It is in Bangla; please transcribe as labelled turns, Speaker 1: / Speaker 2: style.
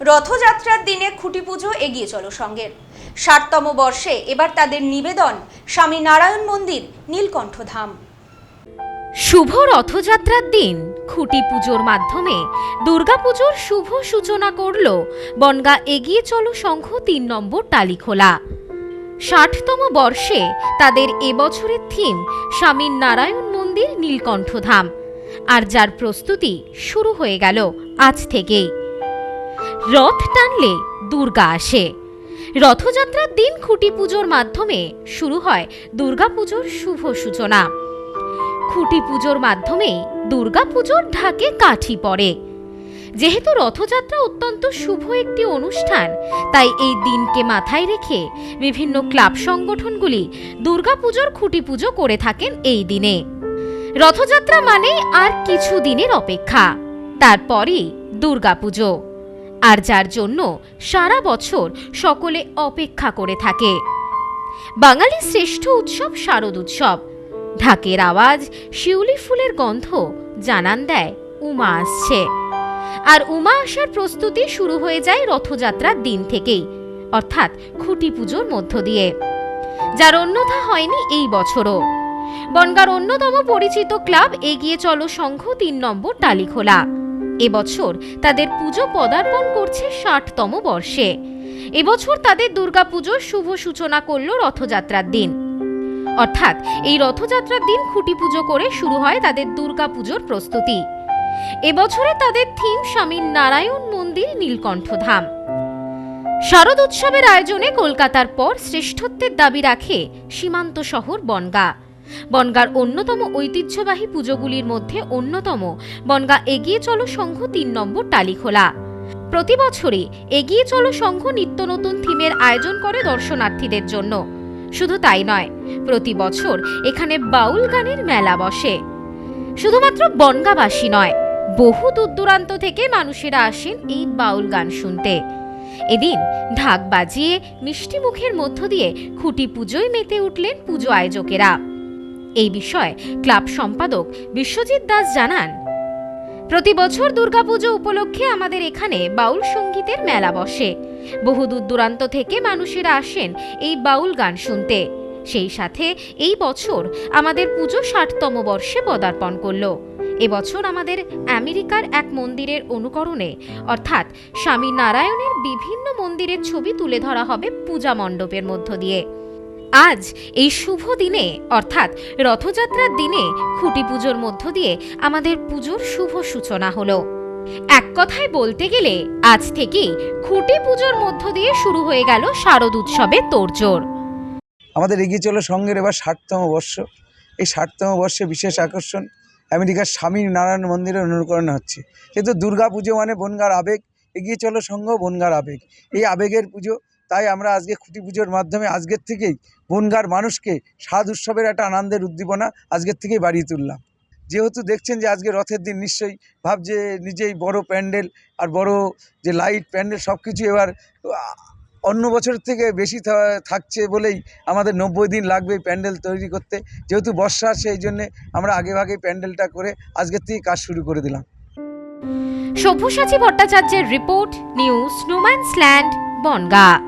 Speaker 1: রথযাত্রার দিনে খুঁটি পুজো এগিয়ে চলো সঙ্গের। ষাটতম বর্ষে এবার তাদের নিবেদন স্বামী নারায়ণ মন্দির নীলকণ্ঠ ধাম
Speaker 2: শুভ রথযাত্রার দিন খুঁটি পুজোর মাধ্যমে দুর্গাপুজোর শুভ সূচনা করল বনগা এগিয়ে চলো সংঘ তিন নম্বর টালিখোলা। ষাটতম বর্ষে তাদের এবছরের থিম স্বামী নারায়ণ মন্দির, নীলকণ্ঠধাম। আর যার প্রস্তুতি শুরু হয়ে গেল আজ থেকেই। রথ টানলে দুর্গা আসে। রথযাত্রার দিন খুঁটি পুজোর মাধ্যমে শুরু হয় দুর্গাপুজোর শুভ সূচনা। খুঁটি পুজোর মাধ্যমে দুর্গা পুজোর ঢাকে কাঠি পড়ে। যেহেতু রথযাত্রা অত্যন্ত শুভ একটি অনুষ্ঠান, তাই এই দিনকে মাথায় রেখে বিভিন্ন ক্লাব সংগঠনগুলি দুর্গাপুজোর খুঁটি পুজো করে থাকেন এই দিনে। রথযাত্রা মানে আর কিছু দিনের অপেক্ষা। তারপরই দুর্গাপুজো আর যার জন্য সারা বছর সকলে অপেক্ষা করে থাকে। বাঙালির শ্রেষ্ঠ উৎসব শারদ উৎসব। ঢাকের আওয়াজ, শিউলি ফুলের গন্ধ জানান দেয়, উমা আসছে। আর উমা আসার প্রস্তুতি শুরু হয়ে যায় রথযাত্রার দিন থেকেই, অর্থাৎ খুঁটি পুজোর মধ্য দিয়ে। যার অন্যথা হয়নি এই বছরও। বনগার অন্যতম পরিচিত ক্লাব এগিয়ে চলো সংঘ তিন নম্বর টালিখোলা। এবছর তাদের পুজো পদার্পণ করছে ষাটতম বর্ষে। এবছর তাদের দুর্গাপুজোর শুভ সূচনা করল রথযাত্রার দিন। অর্থাৎ এই রথযাত্রার দিন খুঁটি পুজো করে শুরু হয় তাদের দুর্গা পুজোর প্রস্তুতি। এবছরে তাদের থিম স্বামীর নারায়ণ মন্দির নীলকণ্ঠ ধাম শারদ উৎসবের আয়োজনে কলকাতার পর শ্রেষ্ঠত্বের দাবি রাখে সীমান্ত শহর বনগা। বনগার অন্যতম ঐতিহ্যবাহী পুজোগুলির মধ্যে অন্যতম। বনগা এগিয়ে চলো সংঘ তিন নম্বর টালিখোলা। প্রতি বছরই এগিয়ে চলো সংঘ নিত্য নতুন থিমের আয়োজন করে দর্শনার্থীদের জন্য। শুধু তাই নয়, প্রতি বছর এখানে বাউল গানের মেলা বসে। শুধুমাত্র বনগাবাসী নয়, বহু দূর দূরান্ত থেকে মানুষেরা আসেন এই বাউল গান শুনতে। এদিন ঢাক বাজিয়ে মিষ্টি মুখের মধ্য দিয়ে খুঁটি পুজোয় মেতে উঠলেন পুজো আয়োজকেরা। এই বিষয়ে ক্লাব সম্পাদক বিশ্বজিৎ দাস জানান, প্রতি বছর দুর্গাপুজো উপলক্ষে আমাদের এখানে বাউল সঙ্গীতের মেলা বসে। বহু দূর দূরান্ত থেকে মানুষেরা আসেন এই বাউল গান শুনতে। সেই সাথে এই বছর আমাদের পুজো ষাটতম বর্ষে পদার্পণ করল। এবছর আমাদের আমেরিকার এক মন্দিরের অনুকরণে, অর্থাৎ স্বামী নারায়ণের বিভিন্ন মন্দিরের ছবি তুলে ধরা হবে পূজা মণ্ডপের মধ্য দিয়ে। আজ এই শুভ দিনে, অর্থাৎ রথযাত্রার দিনে খুঁটি পুজোর মধ্য দিয়ে আমাদের পুজোর শুভ সূচনা হলো। এক কথায় বলতে গেলে, আজ থেকেই খুঁটি পুজোর মধ্য দিয়ে শুরু হয়ে গেল শারদ উৎসবের তোড়জোড়।
Speaker 3: আমাদের এগিয়ে চলো সঙ্গের এবার ষাটতম বর্ষ। এই ষাটতম বর্ষে বিশেষ আকর্ষণ, আমেরিকার স্বামী নারায়ণ মন্দিরের অনুকরণ হচ্ছে। যেহেতু দুর্গা পুজো মানে বনগার আবেগ। এগিয়ে চলো সঙ্গ, বনগার আবেগ। এই আবেগের পুজো তাই আমরা আজকে খুঁটি পুজোর মাধ্যমে আজকের থেকেই বনগার মানুষকে স্বাদ উৎসবের একটা আনন্দের উদ্দীপনা আজকের থেকেই বাড়িয়ে তুললাম। যেহেতু দেখছেন যে আজকে রথের দিন নিশ্চয়ই ভাব যে নিজেই বড় প্যান্ডেল আর বড় যে লাইট প্যান্ডেল সব কিছু এবার অন্য বছর থেকে বেশি থাকছে বলেই আমাদের নব্বই দিন লাগবে প্যান্ডেল তৈরি করতে। যেহেতু বর্ষা এই জন্যে আমরা আগে ভাগে প্যান্ডেলটা করে আজকের থেকে কাজ শুরু করে দিলাম।
Speaker 2: সব্যসাচী ভট্টাচার্যের report, news snowman's land, Bangaon.